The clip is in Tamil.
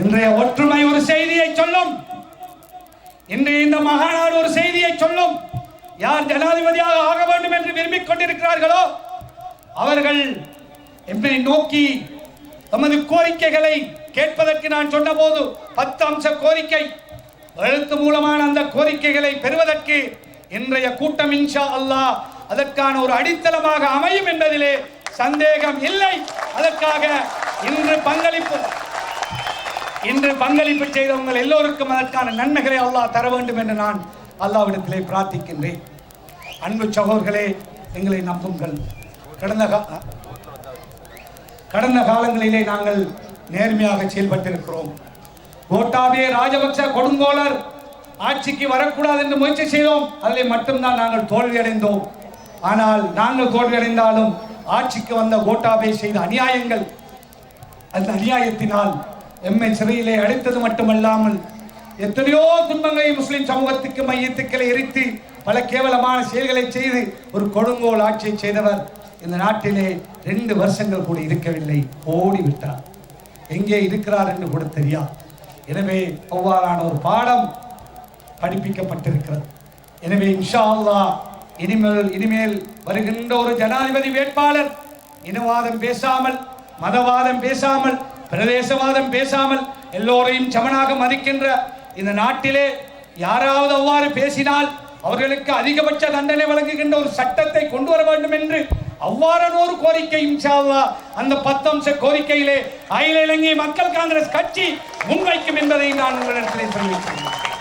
இன்றைய ஒற்றுமை ஒரு செய்தியை சொல்லும். இன்று இந்த மகாநாடு ஒரு செய்தியை சொல்லும். யார் ஜனாதிபதியாக ஆக வேண்டும் என்று விரும்பிக் கொண்டிருக்கிறார்களோ அவர்கள் என்னை நோக்கி தமது கோரிக்கைகளை கேட்பதற்கு நான் சொன்னபோது பத்து அம்ச கோரிக்கை. எழுத்து மூலமான அந்த கோரிக்கைகளை பெறுவதற்கு இன்றைய கூட்டம் இன்ஷா அல்லாஹ் அதற்கான ஒரு அடித்தளமாக அமையும் என்பதிலே சந்தேகம் இல்லை. அதற்காக இன்று பங்களிப்பு இன்று பங்களிப்பு செய்த உங்கள் எல்லோருக்கும் அதற்கான நன்மைகளை அல்லாஹ் தர வேண்டும் என்று நான் அல்லாவிடத்திலே பிரார்த்திக்கின்றேன். அன்பு சகோதர்களே எங்களை நம்புங்கள். கடந்த கடந்த காலங்களிலே நாங்கள் நேர்மையாக செயல்பட்டிருக்கிறோம். கோட்டாபே ராஜபக்ச கொடுங்கோலர் ஆட்சிக்கு வரக்கூடாது என்று முயற்சி செய்தோம். அதில் மட்டும்தான் நாங்கள் தோல்வி அடைந்தோம் ஆனால் நாங்கள் தோல்வி அடைந்தாலும் ஆட்சிக்கு வந்த கோட்டாபே செய்த அநியாயங்கள் அந்த அநியாயத்தினால் எம்மை சிறையிலே அடைத்தது மட்டுமல்லாமல் எத்தனையோ துன்பங்களை முஸ்லிம் சமூகத்துக்கு மையத்துக்களை எரித்து பல கேவலமான செயல்களை செய்து ஒரு கொடுங்கோல் ஆட்சியை செய்தவர் இந்த நாட்டிலே ரெண்டு வருஷங்கள் கூட இருக்கவில்லை. ஓடி விட்டார் எங்கே இருக்கிறார் என்று கூட தெரியாது. எனவே அவ்வாறான ஒரு பாடம் படிப்பிக்கப்பட்டிருக்கிறது. எனவே இன்ஷா அல்லா இனிமேல் இனிமேல் வருகின்ற ஒரு ஜனாதிபதி வேட்பாளர் இனவாதம் பேசாமல் மதவாதம் பேசாமல் பிரதேசவாதம் பேசாமல் எல்லோரையும் சமனாக மதிக்கின்ற இந்த நாட்டிலே யாராவது அவ்வாறு பேசினால் அவர்களுக்கு அதிகபட்ச தண்டனை வழங்குகின்ற ஒரு சட்டத்தை கொண்டு வர வேண்டும் என்று அவ்வாறான ஒரு கோரிக்கை அந்த பத்தம்ச கோரிக்கையிலே அகில இலங்கை மக்கள் காங்கிரஸ் கட்சி முன்வைக்கும் என்பதை நான் உங்களிடத்திலே தெரிவிக்கிறேன்